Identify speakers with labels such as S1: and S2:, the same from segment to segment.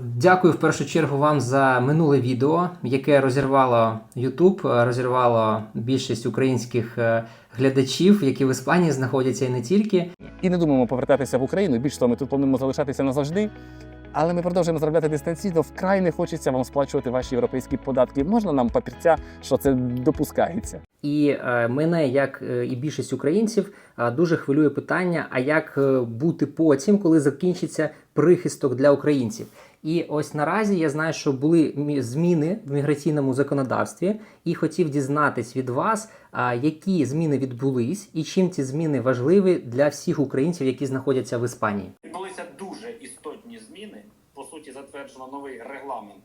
S1: Дякую в першу чергу вам за минуле відео, яке розірвало YouTube, розірвало більшість українських е, глядачів, які в Іспанії знаходяться і не тільки.
S2: І не думаємо повертатися в Україну. Більш того, ми тут плануємо залишатися назавжди. Але ми продовжуємо заробляти дистанційно. Вкрай не хочеться вам сплачувати ваші європейські податки. Можна нам папірця, що це допускається?
S1: І е, мене, як е, і більшість українців, е, дуже хвилює питання: а як бути потім, коли закінчиться прихисток для українців? І ось наразі я знаю, що були мі- зміни в міграційному законодавстві, і хотів дізнатись від вас, які зміни відбулись, і чим ці зміни важливі для всіх українців, які знаходяться в Іспанії.
S3: Відбулися дуже істотні зміни. По суті, затверджено новий регламент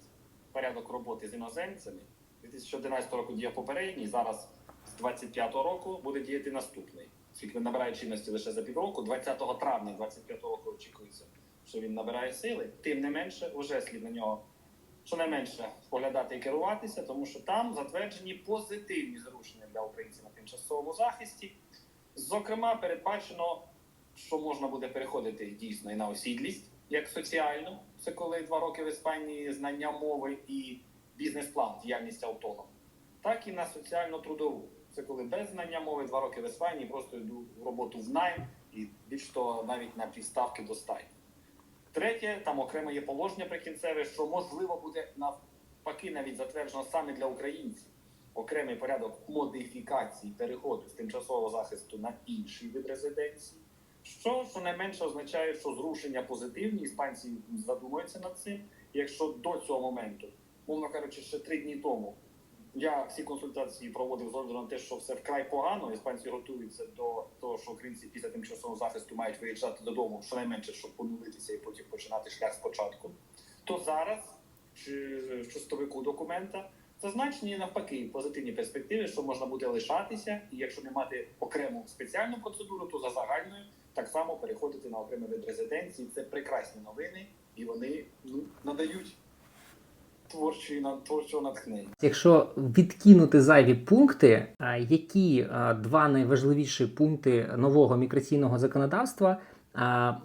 S3: порядок роботи з іноземцями. 2011 року діяв попередній, зараз з 25 року буде діяти наступний. Оскільки набирає чинності лише за півроку, 20 травня 25 року очікується, що він набирає сили. Тим не менше, вже слід на нього щонайменше поглядати і керуватися, тому що там затверджені позитивні зрушення для українців на тимчасовому захисті. Зокрема, передбачено, що можна буде переходити дійсно і на осідлість як соціальну. Це коли два роки в Іспанії знання мови і бізнес-план, діяльність автонома, так і на соціально-трудову. Це коли без знання мови два роки в Іспанії просто йду в роботу в найм і більш того навіть на півставки достатньо. Третє, там окремо є положення прикінцеве, що можливо буде навпаки навіть затверджено саме для українців окремий порядок модифікації переходу з тимчасового захисту на інший вид резиденції. Що щонайменше означає, що зрушення позитивні, іспанці задумуються над цим. Якщо до цього моменту, мовно кажучи, ще три дні тому я всі консультації проводив з огляду на те, що все вкрай погано. Іспанці готуються до того, що українці після тимчасового захисту мають виїжджати додому, щонайменше, щоб понулитися і потім починати шлях спочатку. То зараз, чи в чистовику документа, зазначені навпаки позитивні перспективи, що можна буде лишатися, і якщо не мати окрему спеціальну процедуру, то за загальною так само переходити на окремий вид резиденції. Це прекрасні новини, і вони ну надають творчої на творчого натхнення.
S1: Якщо відкинути зайві пункти, які два найважливіші пункти нового міграційного законодавства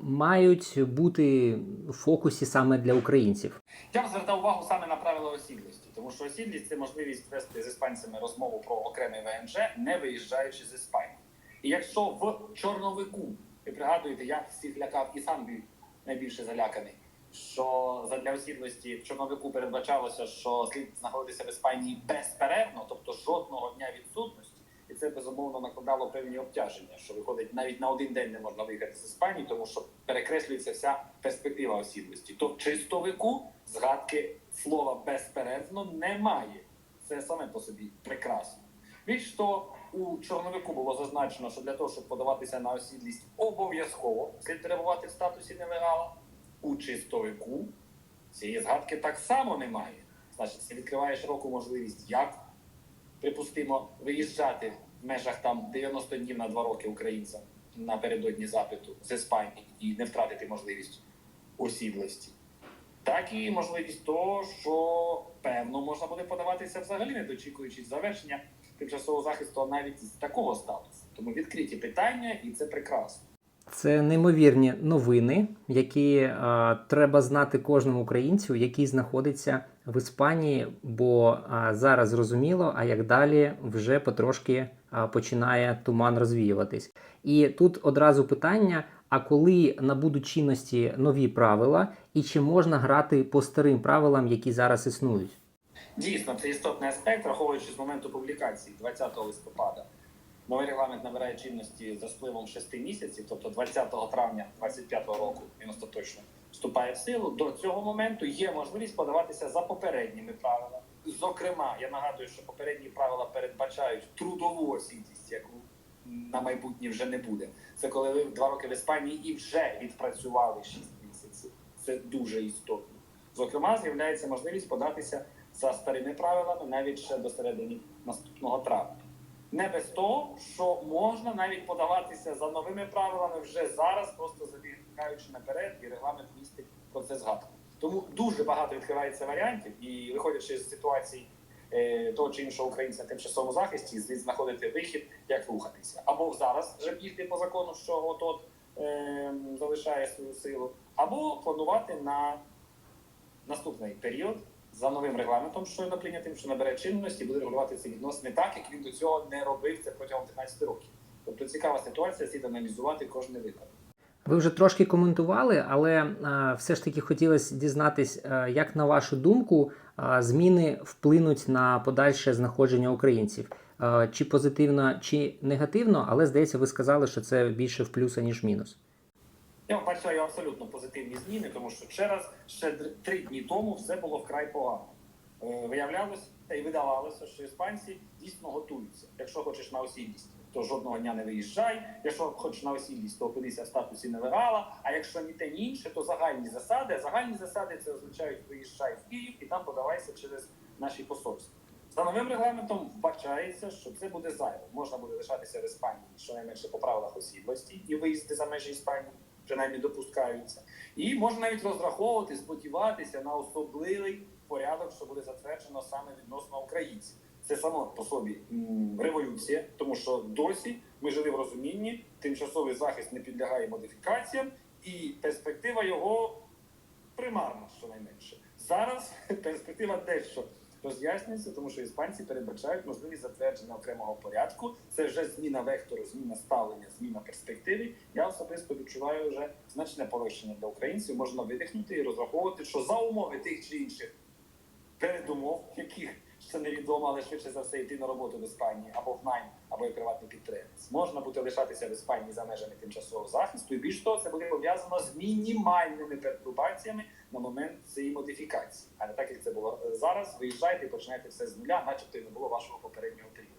S1: мають бути в фокусі саме для українців?
S3: Я б звертав увагу саме на правила осідлості, тому що осідлість це можливість вести з іспанцями розмову про окремий ВНЖ, не виїжджаючи з Іспанії. І якщо в чорновику, ви пригадуєте, я всіх лякав і сам був найбільше заляканий, що задля осідлості в чорновику передбачалося, що слід знаходитися в Іспанії безперервно, тобто жодного дня відсутності. І це безумовно накладало певні обтяження, що виходить навіть на один день не можна виїхати з Іспанії, тому що перекреслюється вся перспектива осідлості. То чистовику згадки слова безперервно немає. Це саме по собі прекрасно. Більш того, у чорновику було зазначено, що для того, щоб подаватися на осідлість, обов'язково слід перебувати в статусі нелегала. У чистовику цієї згадки так само немає. Значить, це відкриває широку можливість як припустимо, виїжджати в межах там 90 днів на 2 роки українцям напередодні запиту з Іспанії і не втратити можливість осідлості. Так і можливість того, що певно можна буде подаватися взагалі, не дочікуючись завершення тимчасового захисту, а навіть з такого статусу. Тому відкриті питання, і це прекрасно.
S1: Це неймовірні новини, які е, треба знати кожному українцю, який знаходиться в Іспанії, бо е, зараз зрозуміло, а як далі вже потрошки е, починає туман розвіюватись. І тут одразу питання: а коли набудуть чинності нові правила, і чи можна грати по старим правилам, які зараз існують?
S3: Дійсно, це істотний аспект, враховуючи з моменту публікації 20 листопада. Новий регламент набирає чинності за спливом 6 місяців, тобто 20 травня 2025 року він остаточно вступає в силу. До цього моменту є можливість подаватися за попередніми правилами. Зокрема, я нагадую, що попередні правила передбачають трудову осідність, яку на майбутнє вже не буде. Це коли ви два роки в Іспанії і вже відпрацювали 6 місяців. Це дуже істотно. Зокрема, з'являється можливість податися за старими правилами навіть ще до середини наступного травня. Не без того, що можна навіть подаватися за новими правилами вже зараз, просто забігаючи наперед, і регламент містить про це згадку. Тому дуже багато відкривається варіантів, і виходячи з ситуації е, того чи іншого українця тимчасовому захисті, слід знаходити вихід, як рухатися. Або зараз вже бігти по закону, що от от е, залишає свою силу, або планувати на наступний період за новим регламентом, щойно прийнятим, що набере чинності, буде регулювати ці відносини так, як він до цього не робив це протягом 15 років. Тобто цікава ситуація, слід аналізувати кожний випадок.
S1: Ви вже трошки коментували, але е, все ж таки хотілося дізнатись, е, як на вашу думку е, зміни вплинуть на подальше знаходження українців, чи позитивно, чи негативно, але здається, ви сказали, що це більше в плюса, ніж в мінус.
S3: Я бачаю абсолютно позитивні зміни, тому що ще раз, ще три дні тому все було вкрай погано. Е, Виявлялося і видавалося, що іспанці дійсно готуються. Якщо хочеш на осілість, то жодного дня не виїжджай. Якщо хочеш на осілість, то опинися в статусі нелегала. А якщо ні те, ні інше, то загальні засади. Загальні засади це означають виїжджай в Київ і там подавайся через наші посольства. За новим регламентом вбачається, що це буде зайво. Можна буде лишатися в Іспанії, щонайменше по правилах осідлості, і виїзди за межі Іспанії принаймні допускаються. І можна навіть розраховувати, сподіватися на особливий порядок, що буде затверджено саме відносно українців. Це само по собі революція, тому що досі ми жили в розумінні, тимчасовий захист не підлягає модифікаціям, і перспектива його примарна, щонайменше. Зараз перспектива дещо роз'яснюється, тому що іспанці передбачають можливість затвердження окремого порядку. Це вже зміна вектору, зміна ставлення, зміна перспективи. Я особисто відчуваю вже значне полегшення для українців. Можна видихнути і розраховувати, що за умови тих чи інших передумов, яких ще невідомо, але швидше за все йти на роботу в Іспанії або в найм, або як приватний підприємець. Можна буде лишатися в Іспанії за межами тимчасового захисту, і більш того, це буде пов'язано з мінімальними пертурбаціями на момент цієї модифікації. А не так як це було е, зараз. Виїжджайте і починайте все з нуля, начебто і не було вашого попереднього періоду.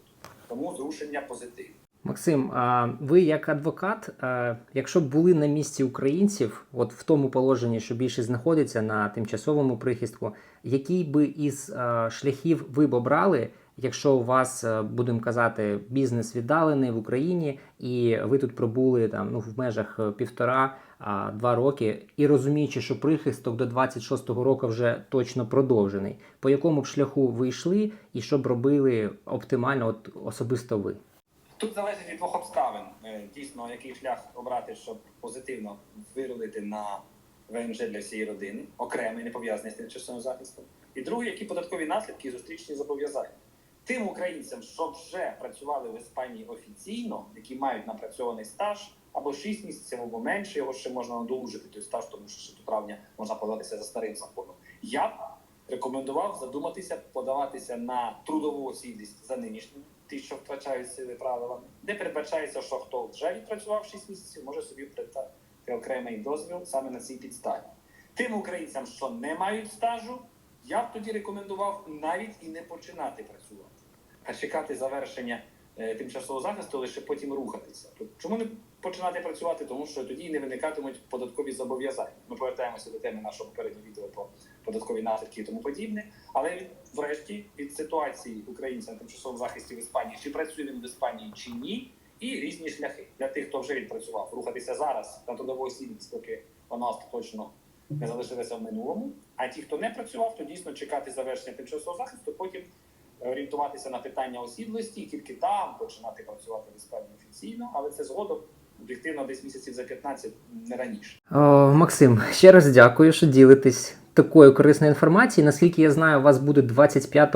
S3: Тому зрушення позитивні.
S1: Максим, а ви як адвокат, а, якщо б були на місці українців, от в тому положенні, що більше знаходиться на тимчасовому прихистку, який би із а, шляхів ви б обрали, якщо у вас, будемо казати, бізнес віддалений в Україні, і ви тут пробули там ну в межах е, півтора а, два роки, і розуміючи, що прихисток до 26-го року вже точно продовжений, по якому б шляху ви йшли, і що б робили оптимально, от особисто ви?
S3: Тут залежить від двох обставин. Е, Дійсно, який шлях обрати, щоб позитивно вирулити на ВНЖ для всієї родини, окремий, не пов'язаний з тимчасовим захистом. І другий, які податкові наслідки і зустрічні зобов'язання. Тим українцям, що вже працювали в Іспанії офіційно, які мають напрацьований стаж, або 6 місяців, або менше, його ще можна надолужити той стаж, тому що ще до травня можна подаватися за старим законом. Я б рекомендував задуматися, подаватися на трудову осідлість за нинішніми, ті, що втрачають сили правилами, де передбачається, що хто вже відпрацював 6 місяців, може собі придбати окремий дозвіл саме на цій підставі. Тим українцям, що не мають стажу, я б тоді рекомендував навіть і не починати працювати, а чекати завершення е, тимчасового захисту, лише потім рухатися. Тобто, чому не починати працювати? Тому що тоді не виникатимуть податкові зобов'язання. Ми повертаємося до теми нашого попереднього відео про податкові наслідки і тому подібне. Але від, врешті від ситуації українців на тимчасовому захисті в Іспанії, чи працює він в Іспанії чи ні, і різні шляхи для тих, хто вже відпрацював, рухатися зараз на трудову осідність, поки вона остаточно не залишилася в минулому. А ті, хто не працював, то дійсно чекати завершення тимчасового захисту, потім орієнтуватися на питання осідлості, і тільки там починати працювати в Іспанії офіційно, але це згодом об'єктивно десь місяців за 15, не раніше.
S1: О, Максим, ще раз дякую, що ділитесь такою корисною інформацією. Наскільки я знаю, у вас буде 25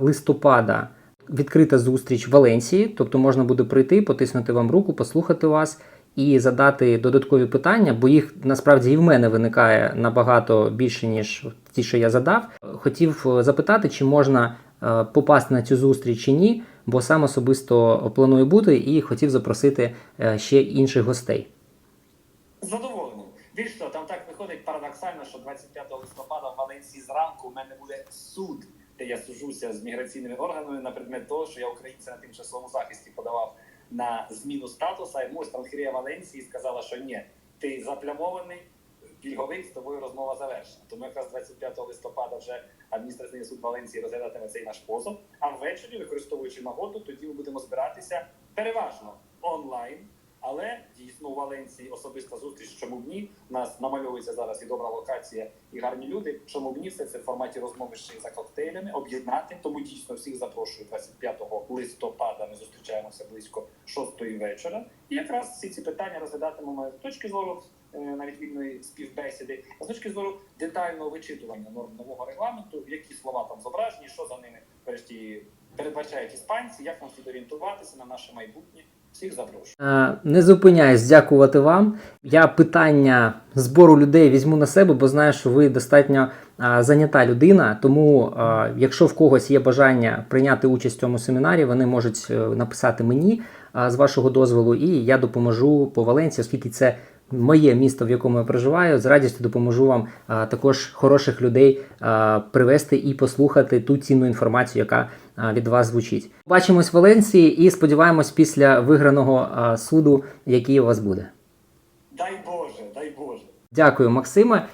S1: листопада відкрита зустріч в Валенції, тобто можна буде прийти, потиснути вам руку, послухати вас і задати додаткові питання, бо їх насправді і в мене виникає набагато більше, ніж ті, що я задав. Хотів е, запитати, чи можна е, попасти на цю зустріч чи ні, бо сам особисто планую бути і хотів запросити е, ще інших гостей.
S3: З задоволенням. Більш того, там так виходить парадоксально, що 25 листопада в Валенції зранку у мене буде суд, де я сужуся з міграційними органами на предмет того, що я українця на тимчасовому захисті подавав на зміну статуса. Йому ось Танхірія Валенції сказала, що ні, ти заплямований. Пільговик з тобою розмова завершена. Тому якраз 25 листопада вже адміністративний суд Валенції розглядатиме цей наш позов. А ввечері, використовуючи нагоду, тоді ми будемо збиратися переважно онлайн. Але дійсно у Валенції особиста зустріч. Чому б ні? У нас намальовується зараз і добра локація, і гарні люди. Чому б ні? Все це в форматі розмови ще за коктейлями, об'єднати. Тому дійсно всіх запрошую 25 листопада. Ми зустрічаємося близько 6 вечора. І якраз всі ці питання розглядатимемо з точки зору е, навіть вільної співбесіди, а з точки зору детального вичитування норм нового регламенту, які слова там зображені, що за ними врешті передбачають іспанці, як нам слід орієнтуватися на наше майбутнє. Всіх запрошую.
S1: Е, Не зупиняюсь, дякувати вам. Я питання збору людей візьму на себе, бо знаю, що ви достатньо е, зайнята людина. Тому, е, якщо в когось є бажання прийняти участь в цьому семінарі, вони можуть написати мені з вашого дозволу, і я допоможу по Валенції, оскільки це моє місто, в якому я проживаю. З радістю допоможу вам а, також хороших людей а, привести і послухати ту цінну інформацію, яка а, від вас звучить. Бачимось в Валенції і сподіваємось після виграного а, суду, який у вас буде.
S3: Дай Боже, дай Боже.
S1: Дякую, Максиме.